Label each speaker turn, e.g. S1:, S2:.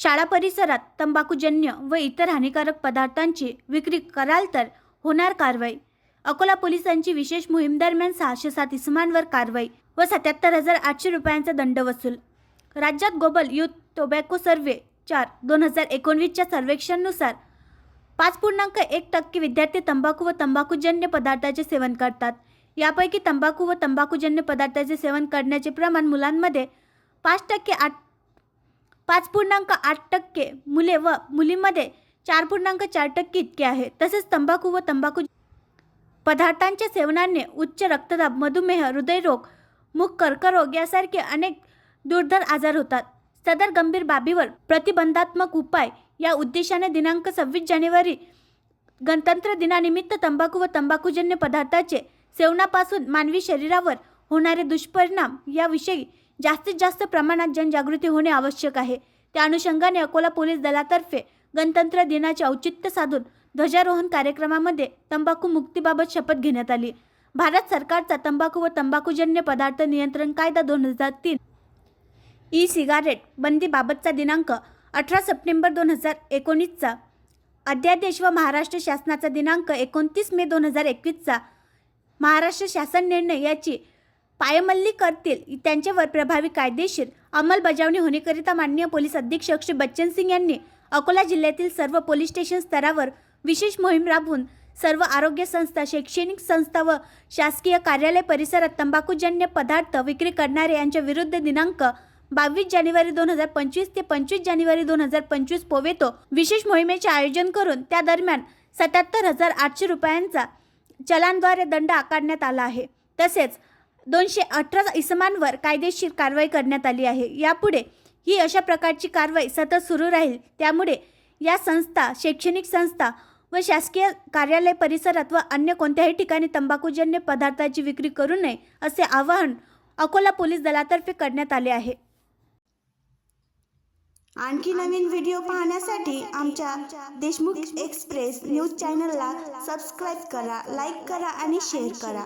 S1: शाळा परिसरात तंबाखूजन्य व इतर हानिकारक पदार्थांची विक्री कराल तर होणार कारवाई. अकोला पोलिसांची विशेष मोहीम दरम्यान सहाशे सात इसमांवर कारवाई व सत्याहत्तर हजार आठशे रुपयांचा दंड वसूल. राज्यात ग्लोबल युथ टोबॅको सर्व्हे चार दोन हजार एकोणवीसच्या सर्वेक्षणनुसार पाच पूर्णांक एक टक्के विद्यार्थी तंबाखू व तंबाखूजन्य पदार्थाचे सेवन करतात. यापैकी तंबाखू व तंबाखूजन्य पदार्थाचे सेवन करण्याचे प्रमाण मुलांमध्ये पाच टक्के आठ पाच पूर्णांक आठ टक्के मुले व मुलींमध्ये चार पूर्णांक चार टक्के इतके आहे. तसेच तंबाखू व तंबाखू पदार्थांच्या सेवनाने उच्च रक्तदाब मधुमेह हृदयरोग मुख कर्करोग यासारखे अनेक दुर्धर आजार होतात. सदर गंभीर बाबीवर प्रतिबंधात्मक उपाय या उद्देशाने दिनांक सव्वीस जानेवारी गणतंत्र दिनानिमित्त तंबाखू व तंबाखूजन्य पदार्थाचे सेवनापासून मानवी शरीरावर होणारे दुष्परिणाम याविषयी जास्तीत जास्त प्रमाणात जनजागृती होणे आवश्यक आहे. त्या अनुषंगाने अकोला पोलीस दलातर्फे गणतंत्र दिनाचे औचित्य साधून ध्वजारोहण कार्यक्रमामध्ये तंबाखू मुक्तीबाबत शपथ घेण्यात आली. भारत सरकारचा तंबाखू व तंबाखूजन्य पदार्थ नियंत्रण कायदा दोन हजार तीन ई सिगारेट बंदीबाबतचा दिनांक अठरा सप्टेंबर दोन हजार एकोणीसचा अध्यादेश व महाराष्ट्र शासनाचा दिनांक एकोणतीस मे दोन हजार एकवीसचा. महाराष्ट्र शासन निर्णय याची पायमल्ली करतील. त्यांच्यावर प्रभावी कायदेशीर अंमलबजावणी होण्याकरिता माननीय पोलीस अधीक्षक श्री बच्चन सिंग यांनी अकोला जिल्ह्यातील सर्व पोलीस स्टेशन स्तरावर विशेष मोहीम राबवून सर्व आरोग्य संस्था शैक्षणिक संस्था व शासकीय कार्यालय परिसरात तंबाखूजन्य पदार्थ विक्री करणारे यांच्या विरुद्ध दिनांक बावीस जानेवारी दोन हजार पंचवीस ते पंचवीस जानेवारी दोन हजार पंचवीस पोवेतो. विशेष मोहिमेचे आयोजन करून त्या दरम्यान सत्याहत्तर हजार आठशे रुपयांचा चलानद्वारे दंड आकारण्यात आला आहे. तसेच दोनशे अठरा इसमांवर कायदेशीर कारवाई करण्यात आली आहे. यापुढे ही अशा प्रकारची कारवाई सतत सुरू राहील. त्यामुळे या संस्था शैक्षणिक संस्था व शासकीय कार्यालय परिसरात व अन्य कोणत्याही ठिकाणी तंबाखूजन्य पदार्थाची विक्री करू नये असे आवाहन अकोला पोलीस दलातर्फे करण्यात आले आहे.
S2: आणखी नवीन व्हिडिओ पाहण्यासाठी आमच्या देशमुख एक्सप्रेस न्यूज चॅनलला सबस्क्राईब करा लाईक करा आणि शेअर करा.